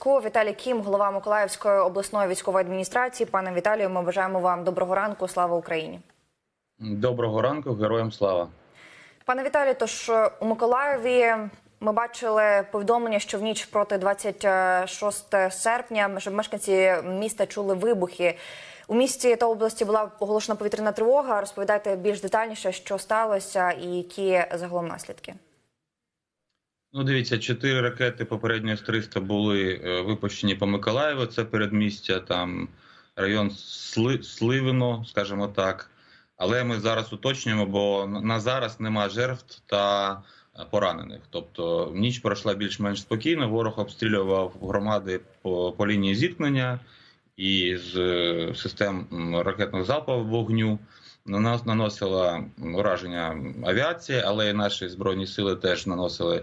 зв'язку Віталій Кім, голова Миколаївської обласної військової адміністрації. Пане Віталію, ми бажаємо вам доброго ранку. Слава Україні. Доброго ранку, героям слава. Пане Віталію, тож е, у Миколаєві ми бачили повідомлення, що в ніч проти 26 серпня щоб мешканці міста чули вибухи. У місті та області була оголошена повітряна тривога. Розповідайте більш детальніше, що сталося, і які загалом наслідки. Ну, дивіться, чотири ракети попередньо з 300 були е, випущені по Миколаєву. Це передмістя, там район Сли, Сливино, скажімо так. Але ми зараз уточнюємо, бо на- зараз нема жертв та е, поранених. Тобто ніч пройшла більш-менш спокійно. Ворог обстрілював громади по, по лінії зіткнення і з е, систем м, ракетного залпового вогню. На нас наносила ураження авіації, але і наші збройні сили теж наносили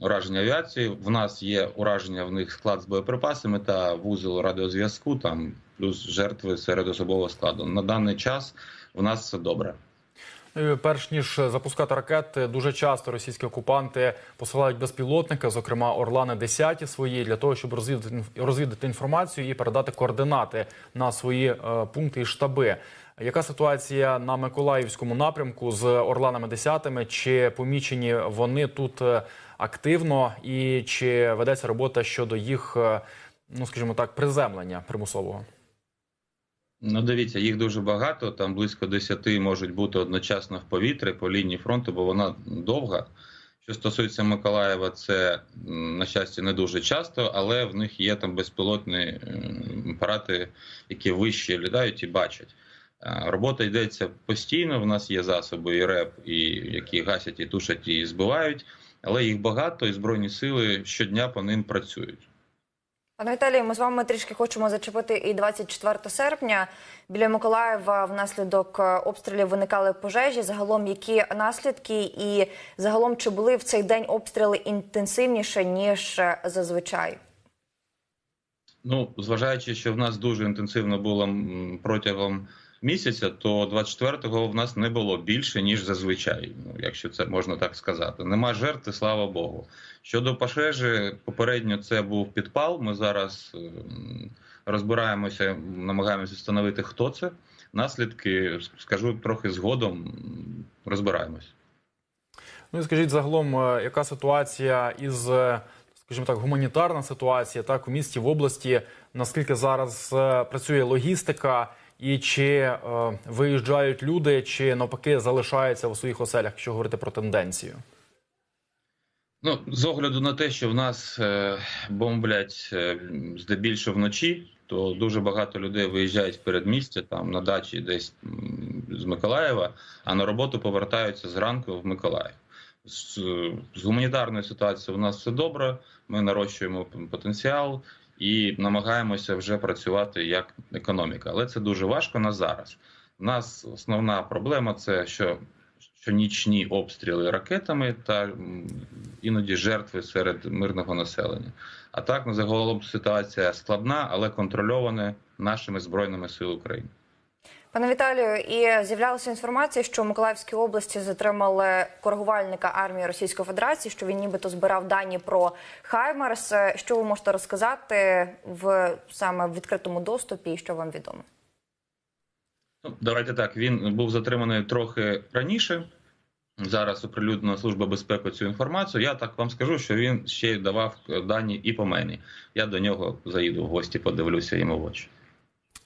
ураження авіації. В нас є ураження в них склад з боєприпасами та вузол радіозв'язку, там плюс жертви серед особового складу. На даний час в нас все добре. Ну, Перш ніж запускати ракети, дуже часто російські окупанти посилають безпілотники, зокрема Орлани 10 свої, для того, щоб розвідати, розвідати інформацію і передати координати на свої е, пункти і штаби. Яка ситуація на Миколаївському напрямку з Орланами 10? Чи помічені вони тут е, активно, і чи ведеться робота щодо їх, е, ну скажімо так, приземлення примусового? Ну, дивіться, їх дуже багато. Там близько 10 можуть бути одночасно в повітрі по лінії фронту, бо вона довга. Що стосується Миколаєва, це на щастя не дуже часто, але в них є там безпілотні апарати, які вище літають і бачать. Е, Робота йдеться постійно. В нас є засоби і РЕП, і які гасять і тушать і збивають, але їх багато, і збройні сили щодня по ним працюють. Пане Віталію, ми з вами трішки хочемо зачепити і 24 серпня. Біля Миколаєва внаслідок е, обстрілів виникали пожежі. Загалом які наслідки, і загалом чи були в цей день обстріли інтенсивніше ніж е, зазвичай? Ну, зважаючи, що в нас дуже інтенсивно було протягом місяця, то 24-го в нас не було більше ніж зазвичай, ну, якщо це можна так сказати. Нема жертв, слава Богу. Щодо пожежі, попередньо це був підпал. Ми зараз розбираємося, намагаємося встановити, хто це. Наслідки скажу трохи згодом. Розбираємось. Ну і скажіть загалом, е, яка ситуація із, е, скажімо так, гуманітарна ситуація так у місті в області? Наскільки зараз е, працює логістика, і чи е, виїжджають люди, чи навпаки залишаються у своїх оселях, якщо говорити про тенденцію? Ну, з огляду на те, що в нас е, бомблять е, здебільшого вночі, то дуже багато людей виїжджають в передмістя, там на дачі десь з Миколаєва, а на роботу повертаються зранку в Миколаїв. З, з гуманітарною ситуацією у нас все добре. Ми нарощуємо потенціал і намагаємося вже працювати як економіка. Але це дуже важко на зараз. У нас основна проблема це що щонічні обстріли ракетами та іноді жертви серед мирного населення. А так ну, загалом ситуація складна, але контрольована нашими збройними силами України. Пане Віталію, і з'являлася інформація, що в Миколаївській області затримали коригувальника армії Російської Федерації, що він нібито збирав дані про Хаймерс. Е, Що ви можете розказати в саме в відкритому доступі, і що вам відомо? Ну, давайте так. Він був затриманий трохи раніше. Зараз оприлюднена служба безпеки цю інформацію. Я так вам скажу, що він ще й давав дані і по мені. Я до нього заїду в гості, подивлюся йому в очі.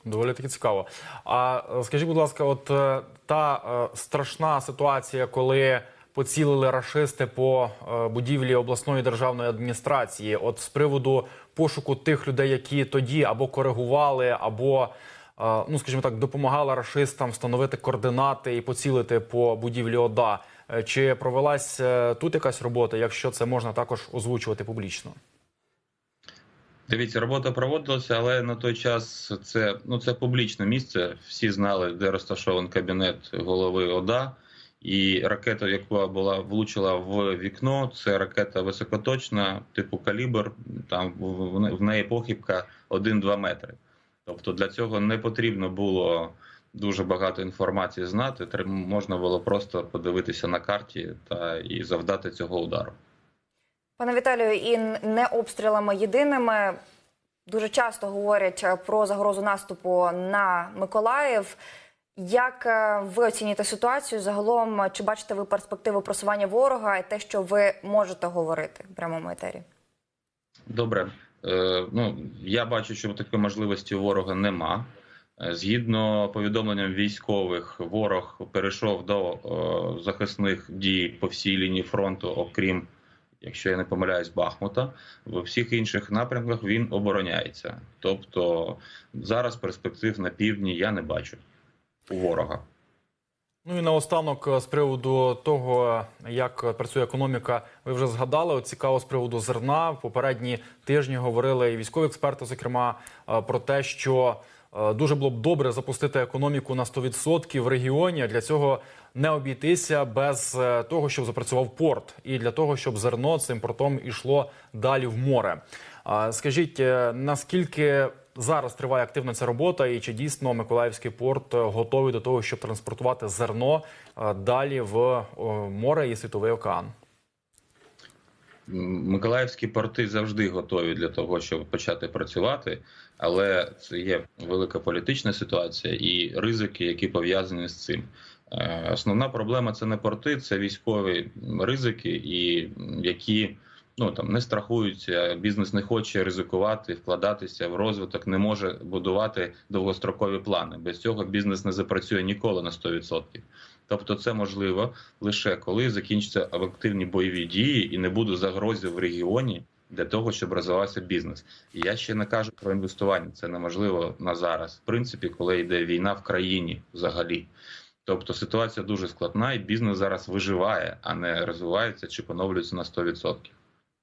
Доволі таки цікаво. А е, скажіть, будь ласка, от е, та е, страшна ситуація, коли поцілили рашисти по будівлі обласної державної адміністрації, от з приводу пошуку тих людей, які тоді або коригували, або ну скажімо так, допомагали рашистам встановити координати і поцілити по будівлі ОДА. Чи провелась тут якась робота, якщо це можна також озвучувати публічно? Дивіться, робота проводилася, але на той час це ну це публічне місце. Всі знали, де розташований кабінет голови ОДА. І ракета, яка була влучила в вікно, це ракета високоточна, типу калібр. Там в неї похибка 1-2 метри. Тобто для цього не потрібно було дуже багато інформації знати. Можна було просто подивитися на карті та і завдати цього удару. Пане Віталію, і не обстрілами єдиними дуже часто говорять е, про загрозу наступу на Миколаїв. Як е, ви оцінюєте ситуацію? Загалом, е, чи бачите ви перспективу просування ворога і те, що ви можете говорити в прямому етері? Добре. Е, ну, я бачу, що такої можливості у ворога нема. Згідно повідомленням військових, ворог перейшов до е, захисних дій по всій лінії фронту, окрім, якщо я не помиляюсь, Бахмута. В всіх інших напрямках він обороняється. Тобто зараз перспектив на півдні я не бачу у ворога. Ну і наостанок е, з приводу того, як працює економіка, ви вже згадали. Цікаво з приводу зерна. В попередні тижні говорили і військові експерти, зокрема, е, про те, що дуже було б добре запустити економіку на 100% в регіоні. Для цього не обійтися без е, того, щоб запрацював порт, і для того, щоб зерно цим портом ішло далі в море. Скажіть, е, наскільки зараз триває активна ця робота, і чи дійсно Миколаївський порт е, готовий до того, щоб транспортувати зерно е, далі в море і світовий океан? Миколаївські порти завжди готові для того, щоб почати працювати, але це є велика політична ситуація і ризики, які пов'язані з цим. Е, Основна проблема це не порти, це військові ризики, і які ну там не страхуються. Бізнес не хоче ризикувати, вкладатися в розвиток, не може будувати довгострокові плани. Без цього бізнес не запрацює ніколи на 100%. Тобто, це можливо лише коли закінчаться активні бойові дії і не буде загрози в регіоні для того, щоб розвивався бізнес. І я ще не кажу про інвестування. Це неможливо на зараз. В принципі, коли йде війна в країні взагалі. Тобто ситуація дуже складна, і бізнес зараз виживає, а не розвивається чи поновлюється на 100%.